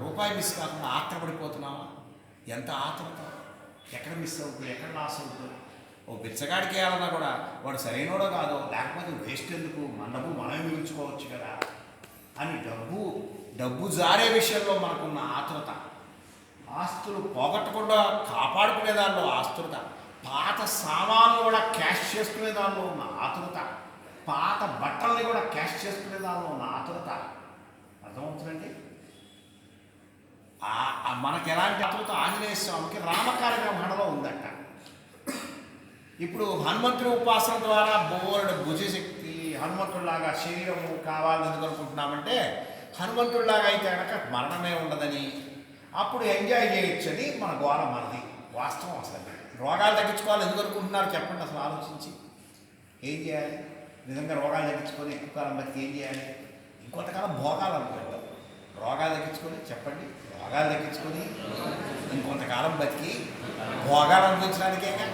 రూపాయి మిస్ కాకుండా ఆత్రపడిపోతున్నావా? ఎంత ఆత్రత? ఎక్కడ మిస్ అవుతుంది? ఎక్కడ లాస్ అవుతుంది? ఓ బిచ్చగాడికి వేయాలన్నా కూడా వాడు సరైనడో కాదో లేకపోతే వేస్ట్ ఎందుకు? మన డబ్బు మనమే మిగుల్చుకోవచ్చు కదా అని డబ్బు డబ్బు జారే విషయంలో మనకున్న ఆతృత ఆస్తులు పోగొట్టకుండా కాపాడుకునే దానిలో ఆస్తురత పాత సామాన్లు కూడా క్యాష్ చేసుకునే దానిలో ఉన్న ఆతురత. పాత బట్టల్ని కూడా క్యాష్ చేసుకునే దానిలో ఉన్న ఆతురత. అర్థమవుతుందండి? మనకి ఎలాంటి ఆతురత ఆంజనేయ స్వామికి రామకార్యగ్రహణలో ఉందట. ఇప్పుడు హనుమంతుడి ఉపాసన ద్వారా బోర్డు భుజశక్తి హనుమంతుడిలాగా శరీరం కావాలని ఎందుకు అనుకుంటున్నామంటే హనుమంతుడిలాగా అయితే కనుక మరణమే ఉండదని. అప్పుడు ఎంజాయ్ చేయొచ్చని మన గోడ మనది. వాస్తవం అసలు. రోగాలు తగ్గించుకోవాలి ఎందుకు అనుకుంటున్నారు చెప్పండి అసలు ఆలోచించి. ఏం చేయాలి? నిజంగా రోగాలు తగ్గించుకొని ఎక్కువ కాలం బతికి ఏం చేయాలి? ఇంకొంతకాలం భోగాలు అనుకుంటాం రోగాలు తగ్గించుకొని చెప్పండి రోగాలు తగ్గించుకొని ఇంకొంతకాలం బతికి భోగాలు అనుభవించడానికేగా?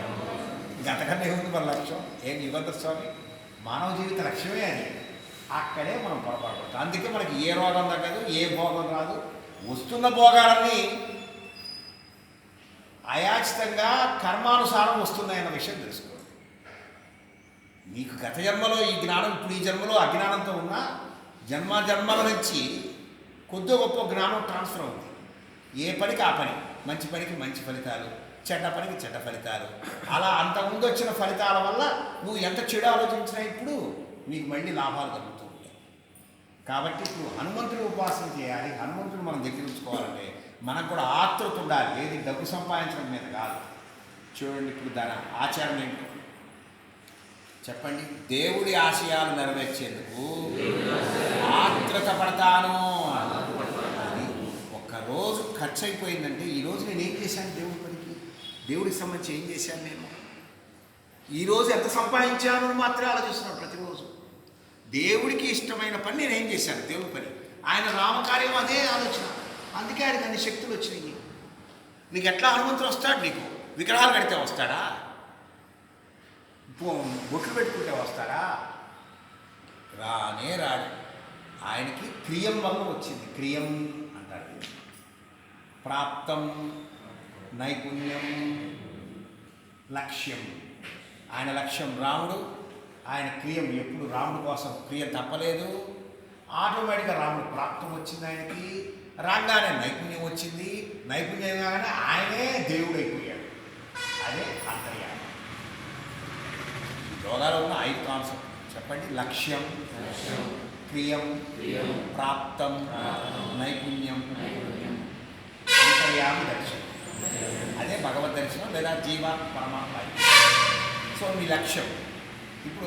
గతకన్నా ఏముంది మన లక్ష్యం? ఏం యుగంధర్ స్వామి? మానవ జీవిత లక్ష్యమే అది. అక్కడే మనం పొరపాటు అందుకే మనకి ఏ రోగం తగ్గదు ఏ భోగం రాదు. వస్తున్న భోగాలన్నీ అయాచితంగా కర్మానుసారం వస్తున్నాయన్న విషయం తెలుసుకోండి. మీకు గత జన్మలో ఈ జ్ఞానం ఇప్పుడు ఈ జన్మలో అజ్ఞానంతో ఉన్న జన్మ జన్మల నుంచి కొద్ది గొప్ప జ్ఞానం ట్రాన్స్ఫర్ అవుతుంది. ఏ పనికి ఆ పని. మంచి పనికి మంచి ఫలితాలు చెడ్డ పనికి చెడ్డ ఫలితాలు. అలా అంతకుముందు వచ్చిన ఫలితాల వల్ల నువ్వు ఎంత చెడు ఆలోచించినా ఇప్పుడు నీకు మళ్ళీ లాభాలు కలుగుతూ ఉంటాయి. కాబట్టి ఇప్పుడు హనుమంతుడు ఉపాసన చేయాలి. హనుమంతుడు మనం దగ్గర ఉంచుకోవాలంటే మనకు కూడా ఆతృత ఉండాలి. ఏది డబ్బు సంపాదించడం మీద కాదు. చూడండి ఇప్పుడు దాని ఆచారం ఏంటి? చెప్పండి. దేవుడి ఆశయాలు నెరవేర్చేందుకు ఆత్రత పడతాను. ఖర్చు అయిపోయిందంటే ఈరోజు నేను ఏం చేశాను దేవుడి పనికి? దేవుడికి సంబంధించి ఏం చేశాను నేను? ఈరోజు ఎంత సంపాదించాను అని మాత్రమే ఆలోచిస్తున్నాను ప్రతిరోజు. దేవుడికి ఇష్టమైన పని నేను ఏం చేశాను? దేవుడి పని. ఆయన రామకార్యం అదే ఆలోచన. అందుకే ఆయనకు అన్ని శక్తులు వచ్చినాయి. నీకు ఎట్లా హనుమంతుడు వస్తాడు నీకు? విగ్రహాలు కడితే వస్తాడా? పో- బొట్లు పెట్టుకుంటే వస్తాడా? రానే రాడు. ఆయనకి క్రియం వల్ల వచ్చింది. క్రియం ప్రాప్తం నైపుణ్యం లక్ష్యం. ఆయన లక్ష్యం రాముడు ఆయన క్రియం ఎప్పుడు రాముడు కోసం క్రియ తప్పలేదు. ఆటోమేటిక్గా రాముడు ప్రాప్తం వచ్చింది ఆయనకి. రాగానే నైపుణ్యం వచ్చింది. నైపుణ్యం కాగానే ఆయనే దేవుడైపోయాడు. అదే అంతర్యామి. యోగాలో ఉన్న ఐదు కాన్సెప్ట్. చెప్పండి. లక్ష్యం క్రియం ప్రాప్తం నైపుణ్యం. అంతర్యామి దర్శనం. అదే భగవద్ దర్శనం లేదా జీవ పరమాత్మ సో మీ లక్ష్యం. ఇప్పుడు